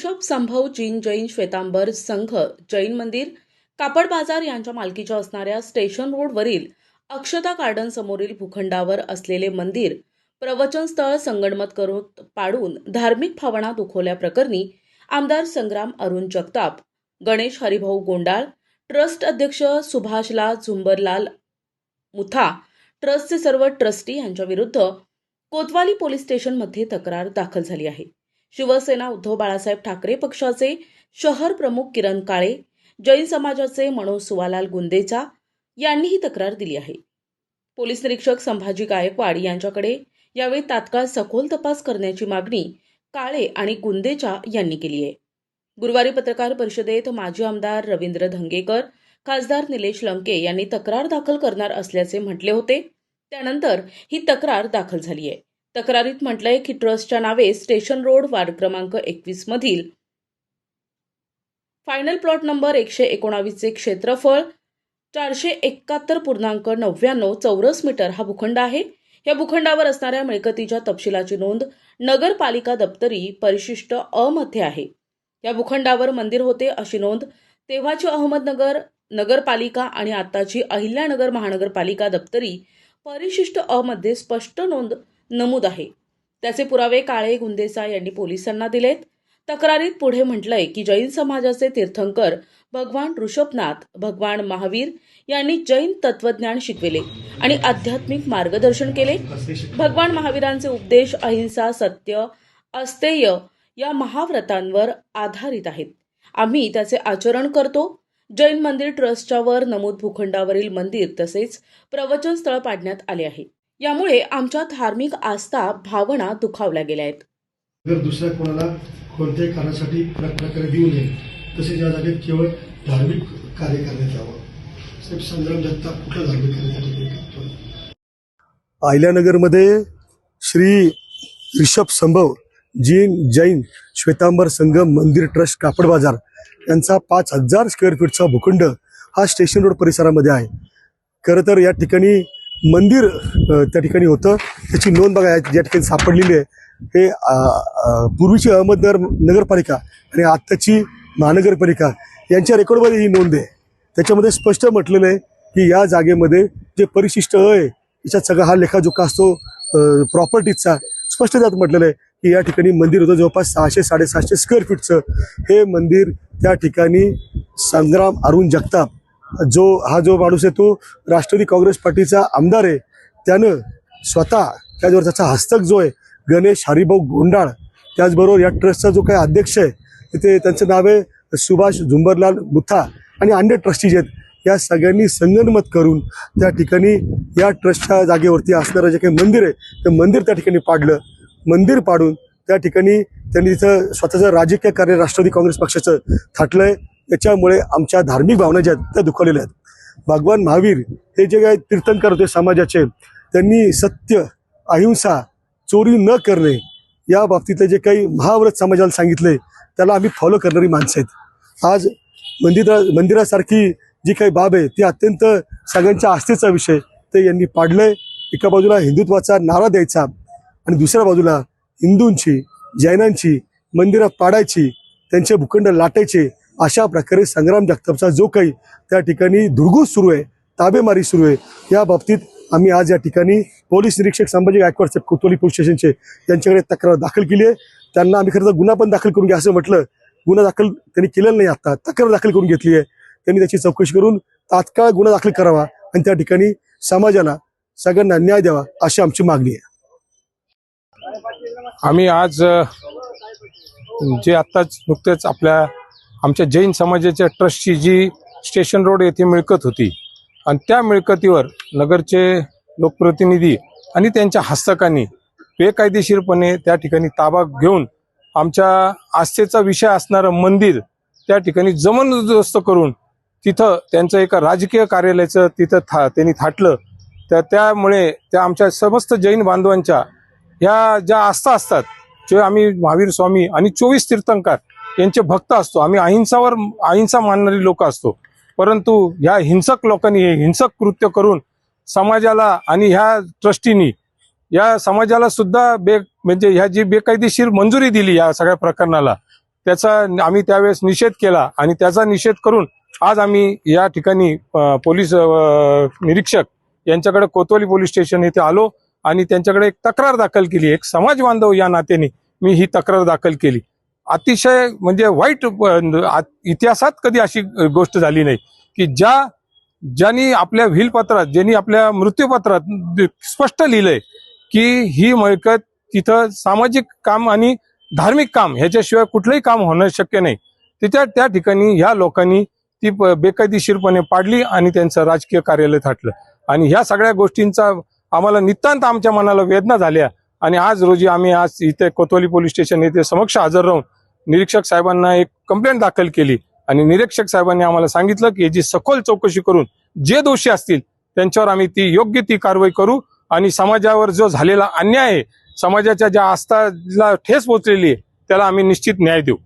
ऋषभ संभव जीन जैन श्वेतांबर संघ जैन मंदिर कापड बाजार यांच्या मालकीच्या असणाऱ्या स्टेशन रोडवरील अक्षता गार्डन समोरील भूखंडावर असलेले मंदिर प्रवचन स्थळ संगणमत करून पाडून धार्मिक भावना दुखवल्याप्रकरणी आमदार संग्राम अरुण जगताप गणेश हरिभाऊ गोंडाळ ट्रस्ट अध्यक्ष सुभाषला झुंबरलाल मुथा ट्रस्टचे सर्व ट्रस्टी यांच्याविरुद्ध कोतवाली पोलीस स्टेशनमध्ये तक्रार दाखल झाली आहे. शिवसेना उद्धव बाळासाहेब ठाकरे पक्षाचे शहर प्रमुख किरण काळे जैन समाजाचे मनोज सुवालाल गुंदेचा यांनी ही तक्रार दिली आहे. पोलीस निरीक्षक संभाजी गायकवाड यांच्याकडे यावेळी तात्काळ सखोल तपास करण्याची मागणी काळे आणि गुंदेचा यांनी केली आहे. गुरुवारी पत्रकार परिषदेत माजी आमदार रवींद्र धंगेकर खासदार निलेश लंके यांनी तक्रार दाखल करणार असल्याचे म्हटले होते. त्यानंतर ही तक्रार दाखल झाली आहे. तक्रारीत म्हटलंय की ट्रस्टच्या नावे स्टेशन रोड वार्ड क्रमांक एकवीस मधील. फायनल प्लॉट नंबर एकशे एकोणावीसचे क्षेत्रफळ चारशे एकाहत्तर पूर्णांक नव्याण्णव चौरस मीटर हा भूखंड आहे. या भूखंडावर असणाऱ्या मिळकतीच्या तपशिलाची नोंद नगरपालिका दप्तरी परिशिष्ट अ मध्ये आहे. या भूखंडावर मंदिर होते अशी नोंद तेव्हाची अहमदनगर नगरपालिका आणि आताची अहिल्यानगर महानगरपालिका दप्तरी परिशिष्ट अ मध्ये स्पष्ट नोंद नमूद आहे. त्याचे पुरावे काळे गुंदेसा यांनी पोलिसांना दिलेत. तक्रारीत पुढे म्हटलंय की जैन समाजाचे तीर्थंकर भगवान ऋषभनाथ भगवान महावीर यांनी जैन तत्वज्ञान शिकविले आणि आध्यात्मिक मार्गदर्शन केले. भगवान महावीरांचे उपदेश अहिंसा सत्य अस्तेय या महाव्रतांवर आधारित आहेत. आम्ही त्याचे आचरण करतो. जैन मंदिर ट्रस्टच्या वर नमूद भूखंडावरील मंदिर तसेच प्रवचन स्थळ पाडण्यात आले आहे. यामुळे आमच्या धार्मिक आस्था भावना दुखावल्या गेल्या आहेत. जर दुसऱ्या कोणाला कोणत्याही कारणासाठी प्र- प्रकारे देऊ नये तसेच या जागेत केवळ धार्मिक कार्य करण्यात यावं. साहेब संग्राम जगताप कुठलं धार्मिक कार्य अहिल्यानगरमध्ये श्री ऋषभ संभव जीन जैन श्वेतांबर संगम मंदिर ट्रस्ट कापड बाजार यांचा पाच हजार स्क्वेअर फीटचा भूखंड हा स्टेशन रोड परिसरामध्ये आहे. खरं तर या ठिकाणी मंदिर त्या ठिकाणी होतं. त्याची नोंद बघा ज्या ठिकाणी सापडलेली आहे. हे पूर्वीची अहमदनगर नगरपालिका आणि आत्ताची महानगरपालिका यांच्या रेकॉर्डमध्ये ही नोंद आहे. त्याच्यामध्ये स्पष्ट म्हटलेलं आहे की या जागेमध्ये जे परिशिष्ट आहे याच्यात सगळा हा लेखाजोखा असतो प्रॉपर्टीजचा स्पष्ट त्यात म्हटलेलं आहे की या ठिकाणी मंदिर होतं जवळपास सहाशे साडेसहाशे स्क्वेअर फीटचं हे मंदिर त्या ठिकाणी संग्राम अरुण जगताप जो हा जो माणूस आहे तो राष्ट्रवादी काँग्रेस पार्टीचा आमदार आहे. त्यानं स्वतः त्याच्यावर त्याचा हस्तक जो आहे गणेश हरिभाऊ गोंडाळ त्याचबरोबर या ट्रस्टचा जो काही अध्यक्ष आहे तिथे त्यांचं नाव आहे सुभाष झुंबरलाल मुथा आणि अन्य ट्रस्टीज आहेत या सगळ्यांनी संगनमत करून त्या ठिकाणी या ट्रस्टच्या जागेवरती असणारं जे काही मंदिर आहे ते मंदिर त्या ठिकाणी पाडलं. मंदिर पाडून त्या ठिकाणी त्यांनी तिथं स्वतःचं राजकीय कार्य राष्ट्रवादी काँग्रेस पक्षाचं थाटलंय. त्याच्यामुळे आमच्या धार्मिक भावना ज्या आहेत त्या दुखावलेल्या आहेत. भगवान महावीर हे जे काही तीर्थंकर होते समाजाचे त्यांनी सत्य अहिंसा चोरी न करणे या बाबतीतले जे काही महाव्रत समाजाला सांगितले त्याला आम्ही फॉलो करणारी माणसं आहेत. आज मंदिरा मंदिरासारखी जी काही बाब आहे ती अत्यंत सगळ्यांच्या आस्थेचा विषय ते यांनी पाडलंय. एका बाजूला हिंदुत्वाचा नारा द्यायचा आणि दुसऱ्या बाजूला हिंदूंची जैनांची मंदिरं पाडायची त्यांचे भूखंड लाटायचे अशा प्रकारे संग्राम जगतापचा जो काही त्या ठिकाणी धुडगूस सुरू आहे ताबेमारी सुरू आहे या बाबतीत आम्ही आज या ठिकाणी पोलीस निरीक्षक संभाजी गायकवाड साहेब कोतवाली पोलीस स्टेशनचे यांच्याकडे तक्रार दाखल केली आहे. त्यांना आम्ही खरं तर गुन्हा पण दाखल करून घ्या असं म्हटलं. गुन्हा दाखल त्यांनी केलेला नाही आता. तक्रार दाखल करून घेतली आहे. त्यांनी त्याची चौकशी करून तात्काळ गुन्हा दाखल करावा आणि त्या ठिकाणी समाजाला सगळ्यांना न्याय द्यावा अशी आमची मागणी आहे. आम्ही आज जे आत्ताच नुकतेच आपल्या आमच्या जैन समाजाच्या ट्रस्टची जी स्टेशन रोड येथे मिळकत होती. आणि त्या मिळकतीवर नगरचे लोकप्रतिनिधी आणि त्यांच्या हस्तकांनी बेकायदेशीरपणे त्या ठिकाणी ताबा घेऊन आमच्या आस्थेचा विषय असणारं मंदिर त्या ठिकाणी जबरदस्त करून तिथं त्यांचं एका राजकीय कार्यालयाचं तिथं था त्यांनी थाटलं. तर त्यामुळे त्या आमच्या समस्त जैन बांधवांच्या ह्या ज्या आस्था असतात जे आम्ही महावीर स्वामी आणि चोवीस तीर्थंकर यांचे भक्त असतो. आम्ही अहिंसावर अहिंसा मानणारी लोक असतो. परंतु ह्या हिंसक लोकांनी हे हिंसक कृत्य करून समाजाला आणि ह्या ट्रस्टीनी या समाजाला सुद्धा बे म्हणजे ह्या जी बेकायदेशीर मंजुरी दिली या सगळ्या प्रकरणाला त्याचा आम्ही त्यावेळेस निषेध केला आणि त्याचा निषेध करून आज आम्ही या ठिकाणी पोलीस निरीक्षक यांच्याकडे कोतवाली पोलीस स्टेशन येथे आलो आणि त्यांच्याकडे एक तक्रार दाखल केली. एक समाज बांधव या नात्याने मी ही तक्रार दाखल केली. अतिशय म्हणजे वाईट आ- इतिहासात कधी अशी गोष्ट झाली नाही की ज्या ज्यांनी आपल्या व्हीलपत्रात ज्यांनी आपल्या मृत्यूपत्रात स्पष्ट लिहिलंय की ही मिळकत तिथं सामाजिक काम आणि धार्मिक काम ह्याच्याशिवाय कुठलंही काम होणं शक्य नाही. तिच्या त्या ठिकाणी ह्या लोकांनी ती बेकायदेशीरपणे पाडली आणि त्यांचं राजकीय कार्यालय थाटलं. आणि ह्या सगळ्या गोष्टींचा आम्हाला नितांत आमच्या मनाला वेदना झाल्या. आणि आज रोजी आम्ही आज इथे कोतवाली पोलीस स्टेशन येथे समक्ष हजर राहून निरीक्षक साहेबांना एक कंप्लेंट दाखल केली आणि निरीक्षक साहेबांनी आम्हाला सांगितलं की याची सखोल चौकशी करून जे दोषी असतील त्यांच्यावर आम्ही ती योग्य ती कारवाई करू आणि समाजावर जो झालेला अन्याय आहे समाजाच्या ज्या आस्थाला ठेस पोचलेली आहे त्याला आम्ही निश्चित न्याय देऊ.